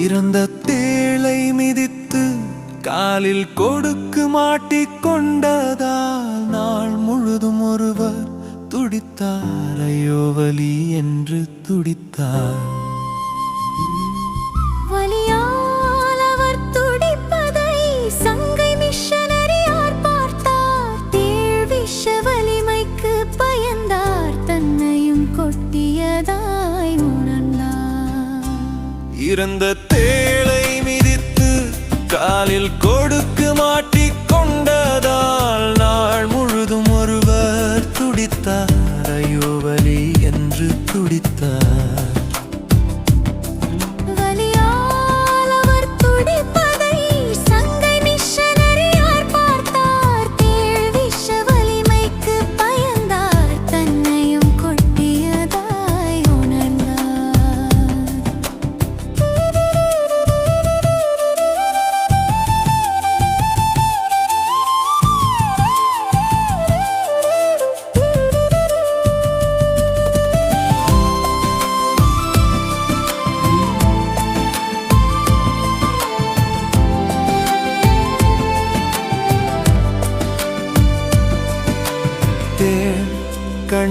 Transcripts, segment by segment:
இறந்த தேளை மிதித்து காலில் கொடுக்கு மாட்டிக்கொண்டதால் நாள் முழுதும் ஒருவர் துடித்தார். ஐயோ வலி என்று துடித்தார். பயந்தார். தன்னையும் கொட்டிய இறந்த தேளை மிதித்து காலில் கொடுக்கு மாட்டேன்.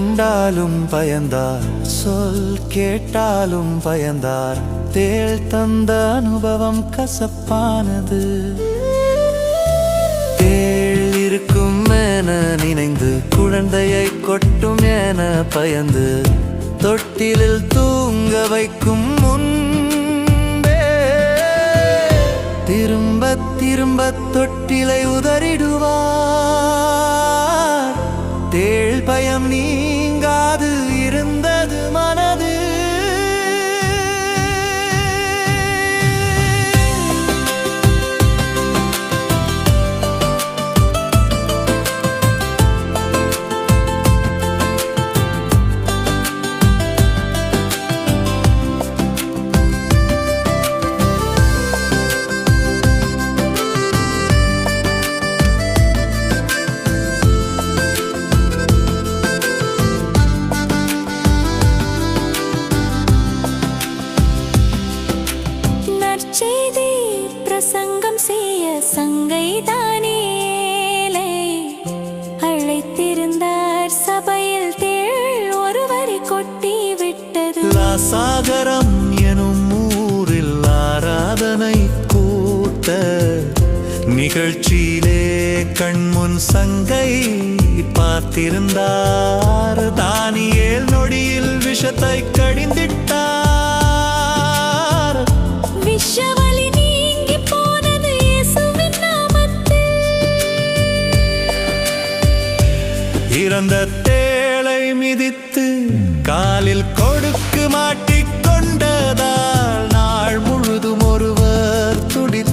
கண்டாலும் பயந்தார். சொல் கேட்டாலும் பயந்தார். தேள் தந்த அனுபவம் கசப்பானது. தேள் இருக்கும் என நினைந்து குழந்தையை கொட்டும் என பயந்து தொட்டிலில் தூங்க வைக்கும் முன்பே திரும்ப திரும்ப தொட்டிலை உதறிடுவார். தேள் சங்கை தானியேலை அழைத்திருந்தார் சபையில் தேள் ஒருவரை கொட்டி விட்டது. சாகரம் எனும் ஊரில் ஆராதனை கூத்த நிகழ்ச்சியிலே கண்முன் சங்கை பார்த்திருந்தார். தானியேல் நொடியில் விஷத்தை கடிந்திட்டார். மிதித்து காலில் கொடுக்கு மாட்டிக்கொண்டதால் நாள் முழுதும் ஒருவர் துடித்து